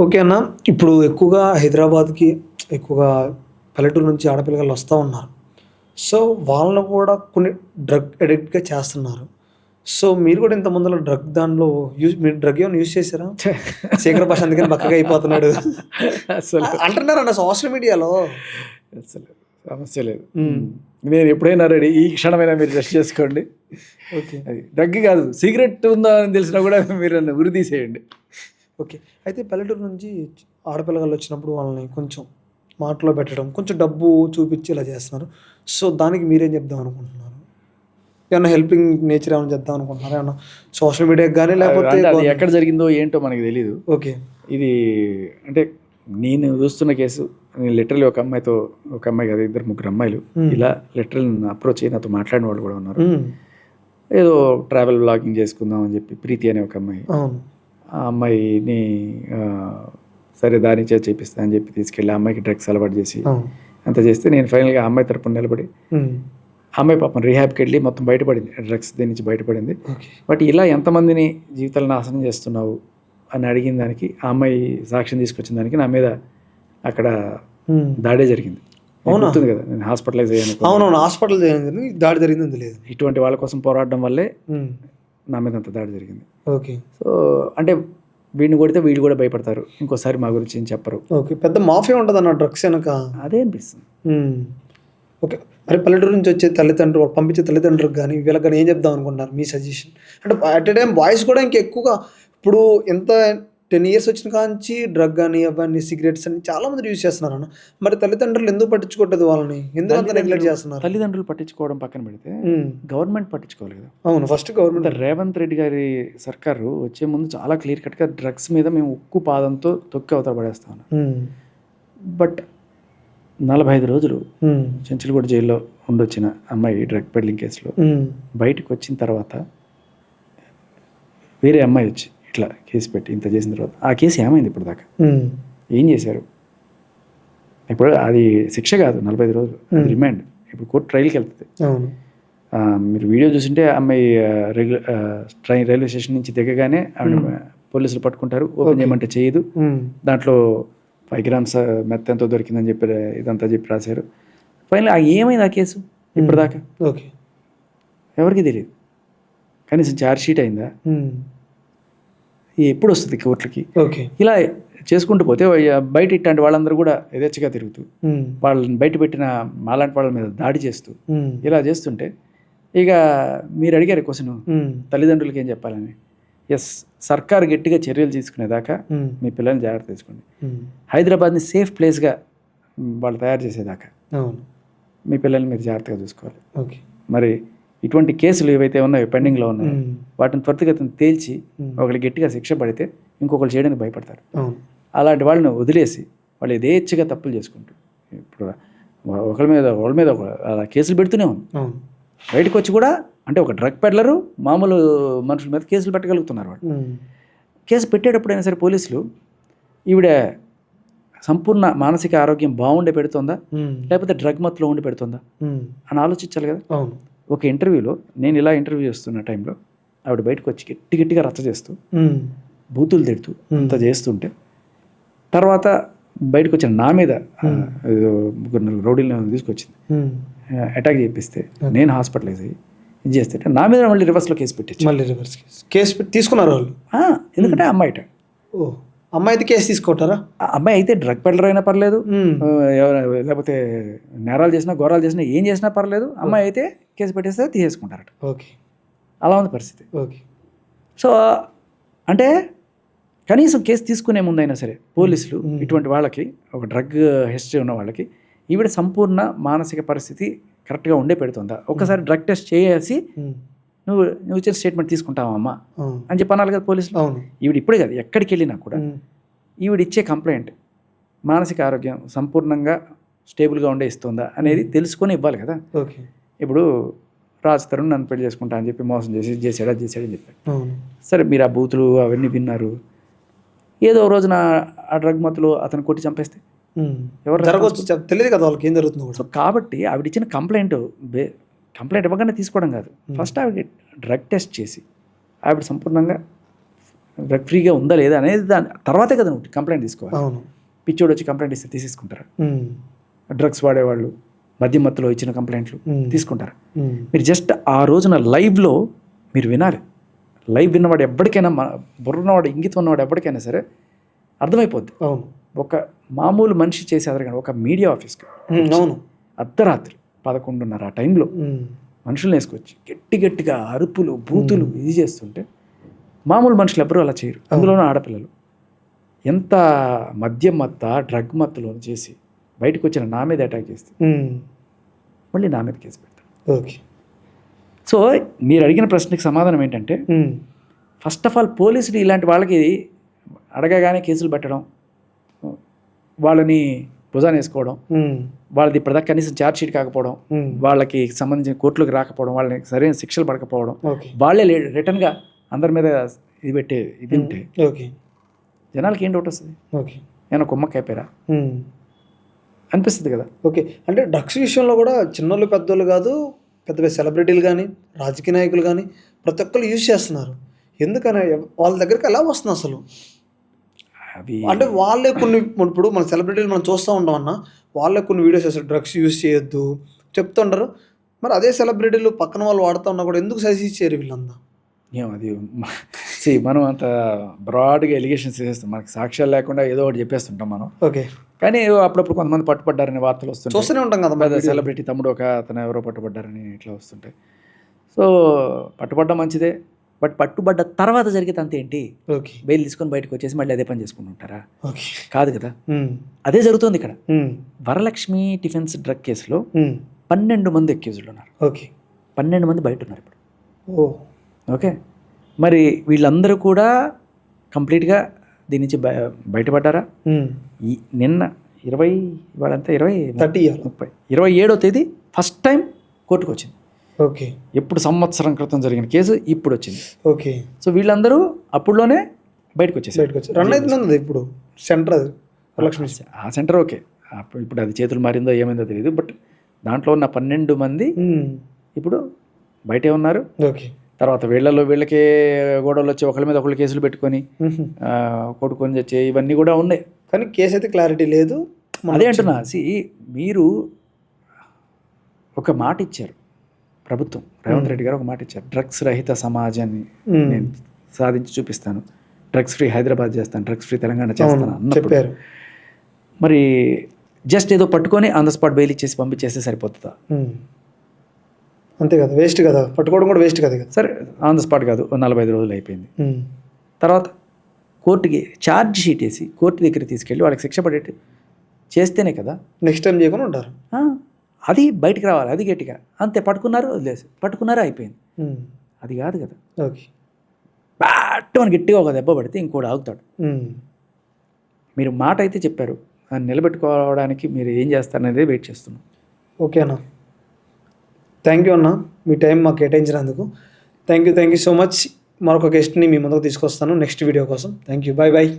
Okay అన్న. ఇప్పుడు ఎక్కువగా హైదరాబాద్కి ఎక్కువగా పల్లెటూరు నుంచి ఆడపిల్లలు వస్తూ ఉన్నారు. సో వాళ్ళని కూడా కొన్ని డ్రగ్ అడిక్ట్గా చేస్తున్నారు. సో మీరు కూడా ఇంత ముందులో డ్రగ్ దానిలో యూజ్ మీరు డ్రగ్ ఏమైనా యూజ్ చేశారా? శేఖర్ భాష అందుకని బక్కగా అయిపోతున్నాడు. అసలు. అంటున్నారు అన్న సోషల్ మీడియాలో. అసలు సమస్య లేదు. నేను ఎప్పుడైనా రెడీ ఈ క్షణమైనా మీరు రెస్ట్ చేసుకోండి. ఓకే. అది డ్రగ్ కాదు సిగరెట్ ఉందా అని తెలిసినా కూడా మీరు నన్ను ఉరి తీసేయండి. ఓకే. అయితే పల్లెటూరు నుంచి ఆడపిల్లగాళ్ళు వచ్చినప్పుడు వాళ్ళని కొంచెం మాటలో పెట్టడం కొంచెం డబ్బు చూపించి ఇలా చేస్తున్నారు. సో దానికి మీరేం చెప్దాం అనుకుంటున్నారు? ఏమన్నా హెల్పింగ్ నేచర్ ఏమైనా చెప్దాం అనుకుంటున్నారా? ఏమన్నా సోషల్ మీడియాకి కానీ లేకపోతే ఎక్కడ జరిగిందో ఏంటో మనకి తెలియదు ఓకే. ఇది అంటే నేను చూస్తున్న కేసు నేను లిటరలీ ఒక అమ్మాయితో ఒక అమ్మాయి కదా ఇద్దరు ముగ్గురు అమ్మాయిలు మ్మ్. ఇలా లిటరల్ అప్రోచ్ అయ్యి నాతో మాట్లాడిన వాళ్ళు కూడా ఉన్నారు. ఏదో ట్రావెల్ బ్లాగింగ్ చేసుకుందాం అని చెప్పి ప్రీతి అనే ఒక అమ్మాయి ఆ అమ్మాయిని సరే దాని చేతి చేపిస్తా అని చెప్పి తీసుకెళ్ళి అమ్మాయికి డ్రగ్స్ అలవాటు చేసి అంత చేస్తే నేను ఫైనల్గా అమ్మాయి తరపున నిలబడి అమ్మాయి పాపం రీహాబ్కి వెళ్ళి మొత్తం బయటపడింది డ్రగ్స్ దీని నుంచి బయటపడింది. బట్ ఇలా ఎంతమందిని జీవితాలు నాశనం చేస్తున్నావు అని అడిగిన దానికి ఆ అమ్మాయి సాక్ష్యం తీసుకొచ్చిన దానికి నా మీద అక్కడ దాడే జరిగింది. మీకు అవునా? గుర్తుంది కదా నేను హాస్పిటలైజ్ అయ్యాను అవునవును హాస్పిటల్ దాడి జరిగింది లేదు ఇటువంటి వాళ్ళ కోసం పోరాడడం వల్లే నా మీద అంత దాడి జరిగింది. ఓకే. సో అంటే వీడిని కొడితే వీళ్ళు కూడా భయపడతారు. ఇంకోసారి మా గురించి ఏం చెప్పరు. ఓకే. పెద్ద మాఫియా ఉంటుంది అన్న డ్రగ్స్ వెనక? అదే అనిపిస్తుంది. ఓకే. మరి పల్లెటూరు నుంచి వచ్చే తల్లిదండ్రులు పంపించే తల్లిదండ్రులకు కానీ వీళ్ళకి కానీ ఏం చెప్దాం అనుకుంటున్నారు? మీ సజెషన్. అంటే అట్ ఏ టైం బాయ్స్ కూడా ఇంకా ఎక్కువగా ఇప్పుడు ఎంత టెన్ ఇయర్స్ వచ్చిన కాంచి డ్రగ్ అని అవన్నీ సిగరెట్స్ అని చాలా మంది యూజ్ చేస్తున్నారు అన్న. మరి తల్లిదండ్రులు ఎందుకు పట్టించుకోవట్లేదు వాళ్ళని? ఎందుకు అంత నెగ్లెక్ట్ చేస్తున్నారు? తల్లిదండ్రులు పట్టించుకోవడం పక్కన పెడితే. గవర్నమెంట్ పట్టుకోవాలి కదా. అవును ఫస్ట్ గవర్నమెంట్. రేవంత్ రెడ్డి గారి సర్కారు వచ్చే ముందు చాలా క్లియర్ కట్గా డ్రగ్స్ మీద మేము ఉక్కు పాదంతో తొక్కి అవతల పడేస్తా బట్ నలభై ఐదు రోజులు చెంచులగూడ జైల్లో ఉండొచ్చిన అమ్మాయి డ్రగ్ పెడ్లింగ్ కేసులో బయటకు వచ్చిన తర్వాత వేరే అమ్మాయి వచ్చి ఇట్లా కేసు పెట్టి ఇంత చేసిన తర్వాత ఆ కేసు ఏమైంది ఇప్పుడు దాకా ఏం చేశారు? ఇప్పుడు అది శిక్ష కాదు నలభై ఐదు రోజులు. రిమాండ్. ఇప్పుడు కోర్టు ట్రైల్కి వెళ్తుంది. మీరు వీడియో చూసింటే అమ్మాయి రెగ్యులర్ ట్రైన్ రైల్వే స్టేషన్ నుంచి దిగగానే ఆవిడ. పోలీసులు పట్టుకుంటారు. ఓపెన్. చేయమంటే చేయదు. దాంట్లో ఫైవ్ గ్రామ్స్ మెత్త ఎంతో దొరికిందని చెప్పి ఇదంతా చెప్పి రాశారు. ఫైనల్ ఏమైంది ఆ కేసు ఇప్పటిదాకా? ఓకే. ఎవరికి తెలియదు కనీసం ఛార్జ్ షీట్ అయిందా ఎప్పుడు వస్తుంది కోర్టులకి ఓకే ఇలా చేసుకుంటూ పోతే బయట ఇట్లాంటి వాళ్ళందరూ కూడా యథేచ్ఛగా తిరుగుతూ. వాళ్ళని బయట పెట్టిన మాలాంటి వాళ్ళ మీద దాడి చేస్తూ. ఇలా చేస్తుంటే ఇక మీరు అడిగారు క్వశ్చన్. తల్లిదండ్రులకి ఏం చెప్పాలని ఎస్ సర్కార్ గట్టిగా చర్యలు తీసుకునేదాకా. మీ పిల్లల్ని జాగ్రత్త తీసుకోండి. హైదరాబాద్ని సేఫ్ ప్లేస్గా వాళ్ళు తయారు చేసేదాకా అవును మీ పిల్లల్ని మీరు జాగ్రత్తగా చూసుకోవాలి ఓకే మరి ఇటువంటి కేసులు ఏవైతే ఉన్నాయో పెండింగ్లో ఉన్నాయో. వాటిని త్వరితగతిని తేల్చి. ఒకళ్ళు గట్టిగా శిక్ష పడితే ఇంకొకరు చేయడానికి భయపడతారు అలాంటి వాళ్ళని వదిలేసి వాళ్ళు యథేచ్ఛగా తప్పులు చేసుకుంటారు ఇప్పుడు ఒకరి మీద వాళ్ళ మీద ఒక- అలా కేసులు పెడుతూనే ఉంది బయటకు వచ్చి కూడా అంటే ఒక డ్రగ్ పెడ్లరు మామూలు మనుషుల మీద కేసులు పెట్టగలుగుతున్నారు వాళ్ళు. కేసు పెట్టేటప్పుడైనా సరే పోలీసులు ఈవిడ సంపూర్ణ మానసిక ఆరోగ్యం బాగుండే పెడుతుందా. లేకపోతే డ్రగ్ మత్తులో ఉండి పెడుతుందా. అని ఆలోచించాలి కదా అవును ఒక ఇంటర్వ్యూలో నేను ఇలా ఇంటర్వ్యూ చేస్తున్న టైంలో ఆవిడ బయటకు వచ్చి గట్టి గట్టిగా రచ్చ చేస్తూ. బూతులు తిడుతూ. అంత చేస్తుంటే తర్వాత బయటకు వచ్చిన నా మీద ముగ్గురు నలుగురు రౌడీలను తీసుకొచ్చింది. అటాక్ చేపిస్తే నేను హాస్పిటలైజ్ అయ్యి ఇది చేస్తే నా మీద మళ్ళీ రివర్స్లో కేసు పెట్టించి మళ్ళీ రివర్స్ కేసు కేసు పెట్టి తీసుకున్నారు వాళ్ళు? ఎందుకంటే ఆ అమ్మాయి ఓ. అమ్మాయి అయితే కేసు తీసుకుంటారా అమ్మాయి అయితే డ్రగ్ పెడలర్ అయినా పర్లేదు. లేకపోతే నేరాలు చేసినా ఘోరాలు చేసినా ఏం చేసినా పర్లేదు. అమ్మాయి అయితే కేసు పెట్టేస్తే తీసేసుకుంటారట. ఓకే. అలా ఉంది పరిస్థితి. ఓకే. సో అంటే కనీసం కేసు తీసుకునే ముందైనా సరే పోలీసులు. ఇటువంటి వాళ్ళకి ఒక డ్రగ్ హిస్టరీ ఉన్న వాళ్ళకి ఈవిడ సంపూర్ణ మానసిక పరిస్థితి కరెక్ట్గా ఉండే పెడుతుందా? ఒక్కసారి డ్రగ్ టెస్ట్ చేసి. నువ్వు నువ్వు ఇచ్చిన స్టేట్మెంట్ తీసుకుంటావా అమ్మా? అవును. అని చెప్పి అనాలి కదా పోలీసులు? అవును. ఈవిడ ఇప్పుడే కాదు ఎక్కడికి వెళ్ళినా కూడా. ఈవిడ ఇచ్చే కంప్లైంట్ మానసిక ఆరోగ్యం సంపూర్ణంగా స్టేబుల్గా ఉండే ఇస్తుందా అనేది తెలుసుకొని ఇవ్వాలి కదా. ఓకే. ఇప్పుడు రాజ్ తరుణ్ నన్ను పెళ్ళి చేసుకుంటా అని చెప్పి మోసం చేసి చేసాడు అది చేసాడు అని చెప్పాడు. సరే మీరు ఆ బూతులు అవన్నీ విన్నారు. ఏదో రోజున ఆ డ్రగ్ మత్తులో అతను కొట్టి చంపేస్తే. ఎవరు తెలియదు కదా వాళ్ళకి ఏం జరుగుతుందో కాబట్టి ఆవిడ ఇచ్చిన కంప్లైంట్ బే కంప్లైంట్ ఇవ్వగానే తీసుకోవడం కాదు. ఫస్ట్ ఆవిడ డ్రగ్ టెస్ట్ చేసి ఆవిడ సంపూర్ణంగా డ్రగ్ ఫ్రీగా ఉందా లేదా అనేది దాని తర్వాతే కదా నువ్వు కంప్లైంట్ తీసుకోవాలి. అవును. పిచ్చోడు వచ్చి కంప్లైంట్ ఇస్తే తీసేసుకుంటారు? డ్రగ్స్ వాడేవాళ్ళు మద్యం మత్తులో ఇచ్చిన కంప్లైంట్లు ఉమ్, తీసుకుంటారు? మీరు జస్ట్ ఆ రోజున లైవ్లో మీరు వినాలి. లైవ్ విన్నవాడు ఎప్పటికైనా మా బుర్ర ఉన్నవాడు ఇంగితం ఉన్నవాడు ఎప్పటికైనా సరే అర్థమైపోద్ది. అవును. ఒక మామూలు మనిషి చేసే అదరగానే ఒక మీడియా ఆఫీస్కి అవును. అర్ధరాత్రి పదకొండున్నర ఆ టైంలో ఉమ్, మనుషులను వేసుకొచ్చి గట్టి గట్టిగా అరుపులు బూతులు ఇది చేస్తుంటే మామూలు మనుషులు ఎవ్వరూ అలా చేయరు. అందులోనూ ఆడపిల్లలు. ఎంత మద్యం మత్త డ్రగ్ మత్తులో చేసి బయటకు వచ్చిన నా మీద అటాక్ చేస్తే మళ్ళీ నా మీద కేసు పెడతారు. ఓకే. సో మీరు అడిగిన ప్రశ్నకి సమాధానం ఏంటంటే ఫస్ట్ ఆఫ్ ఆల్ పోలీసులు ఇలాంటి వాళ్ళకి అడగగానే కేసులు పెట్టడం వాళ్ళని భుజాన్ని వేసుకోవడం వాళ్ళది ఇప్పటిదాకా కనీసం ఛార్జ్ షీట్ కాకపోవడం వాళ్ళకి సంబంధించిన కోర్టులకు రాకపోవడం వాళ్ళని సరైన శిక్షలు పడకపోవడం ఓకే. వాళ్ళే రిటర్న్గా అందరి మీద ఇది పెట్టే ఇది ఉంటే ఓకే. జనాలకి ఏం డౌట్ వస్తుంది? ఓకే. నేను కుమ్మక్క అయిపోయారా ఉమ్, అనిపిస్తుంది కదా. ఓకే. అంటే డ్రగ్స్ విషయంలో కూడా చిన్నోళ్ళు పెద్దోళ్ళు కాదు పెద్ద పెద్ద సెలబ్రిటీలు కానీ రాజకీయ నాయకులు కానీ ప్రతి ఒక్కరు యూజ్ చేస్తున్నారు. ఎందుకని? వాళ్ళ దగ్గరికి ఎలా వస్తుంది అసలు? అవి అంటే వాళ్ళే కొన్ని ఇప్పుడు మన సెలబ్రిటీలు మనం చూస్తూ ఉంటాం అన్న వాళ్ళే కొన్ని వీడియోస్ చేస్తారు. డ్రగ్స్ యూజ్ చేయొద్దు చెప్తుంటారు. మరి అదే సెలబ్రిటీలు పక్కన వాళ్ళు వాడుతూ ఉన్నా కూడా ఎందుకు సజెస్ట్ చేయరు వీళ్ళంతా? ఏం అది సి మనం అంత బ్రాడ్గా ఎలిగేషన్స్ చేస్తాం మనకి సాక్ష్యాలు లేకుండా ఏదో ఒకటి చెప్పేస్తుంటాం మనం. ఓకే. కానీ అప్పుడప్పుడు కొంతమంది పట్టుబడ్డారనే వార్తలు వస్తుంటాయి. చూస్తూనే ఉంటాం కదా సెలబ్రిటీ తమ్ముడు ఒక అతను ఎవరో పట్టుబడ్డారని ఇట్లా వస్తుంటాయి. సో పట్టుబడ్డం మంచిదే. బట్ పట్టుబడ్డ తర్వాత జరిగేది అంత ఏంటి? ఓకే. బెయిల్ తీసుకొని బయటకు వచ్చేసి మళ్ళీ అదే పని చేసుకుని ఉంటారా ఓకే. కాదు కదా. అదే జరుగుతుంది ఇక్కడ. వరలక్ష్మి డిఫెన్స్ డ్రగ్ కేసులో పన్నెండు మంది అక్యూజులు ఉన్నారు. ఓకే. పన్నెండు మంది బయట ఉన్నారు ఇప్పుడు. ఓ. ఓకే. మరి వీళ్ళందరూ కూడా కంప్లీట్గా దీని నుంచి బయ- బయటపడ్డారా? నిన్న ఇరవై ఇవాళంతా ఇరవై థర్టీ ముప్పై ఇరవై ఏడో తేదీ ఫస్ట్ టైం కోర్టుకు వచ్చింది ఓకే. ఎప్పుడు సంవత్సరం క్రితం జరిగిన కేసు ఇప్పుడు వచ్చింది. ఓకే. సో వీళ్ళందరూ అప్పుడులోనే బయటకు వచ్చేసారు బయటకు వచ్చి రన్ అవుతుంది ఇప్పుడు. సెంటర్ అది. వరలక్ష్మి ఆ సెంటర్ ఓకే. ఇప్పుడు అది చేతులు మారిందో ఏమైందో తెలియదు బట్ దాంట్లో ఉన్న పన్నెండు మంది ఇప్పుడు బయటే ఉన్నారు. ఓకే. తర్వాత వీళ్ళలో వీళ్ళకే గొడవలు వచ్చి ఒకళ్ళ మీద ఒకళ్ళు కేసులు పెట్టుకొని కొట్టుకొని చచ్చే ఇవన్నీ కూడా ఉన్నాయి. కానీ కేసు అయితే క్లారిటీ లేదు. అదే అంటున్నా సి మీరు ఒక మాట ఇచ్చారు. ప్రభుత్వం. రేవంత్ రెడ్డి గారు ఒక మాట ఇచ్చారు. డ్రగ్స్ రహిత సమాజాన్ని నేను సాధించి చూపిస్తాను. డ్రగ్స్ ఫ్రీ హైదరాబాద్ చేస్తాను. డ్రగ్స్ ఫ్రీ తెలంగాణ చేస్తాను అన్నప్పుడు. చెప్పారు. మరి జస్ట్ ఏదో పట్టుకొని ఆన్ ద స్పాట్ బెయిల్ ఇచ్చేసి పంపించేస్తే సరిపోతుందా. అంతే కదా. వేస్ట్ కదా. పట్టుకోవడం కూడా వేస్ట్ కదా. సరే ఆన్ ద స్పాట్ కాదు. నలభై ఐదు రోజులు అయిపోయింది. తర్వాత కోర్టుకి ఛార్జ్ షీట్ వేసి కోర్టు దగ్గర తీసుకెళ్ళి వాళ్ళకి శిక్ష పడేట్టు చేస్తేనే కదా. నెక్స్ట్ టైం చేయకుండా ఉంటారు. అది బయటికి రావాలి అది గట్టిగా. అంతే పట్టుకున్నారు వదిలేసి. పట్టుకున్నారు అయిపోయింది. అది కాదు కదా. ఓకే. బ్యాట్ అని గట్టిగా ఒక దెబ్బ పడితే ఇంకోటి ఆగుతాడు. మీరు మాట అయితే చెప్పారు. దాన్ని నిలబెట్టుకోవడానికి మీరు ఏం చేస్తారనేది వెయిట్ చేస్తున్నాం. ఓకే అన్న. థ్యాంక్ యూ అన్న. మీ టైం మాకు కేటాయించినందుకు. Thank you thank you so much మరొక గెస్ట్ని మీ ముందుకు తీసుకొస్తాను. నెక్స్ట్ వీడియో కోసం. Thank you bye bye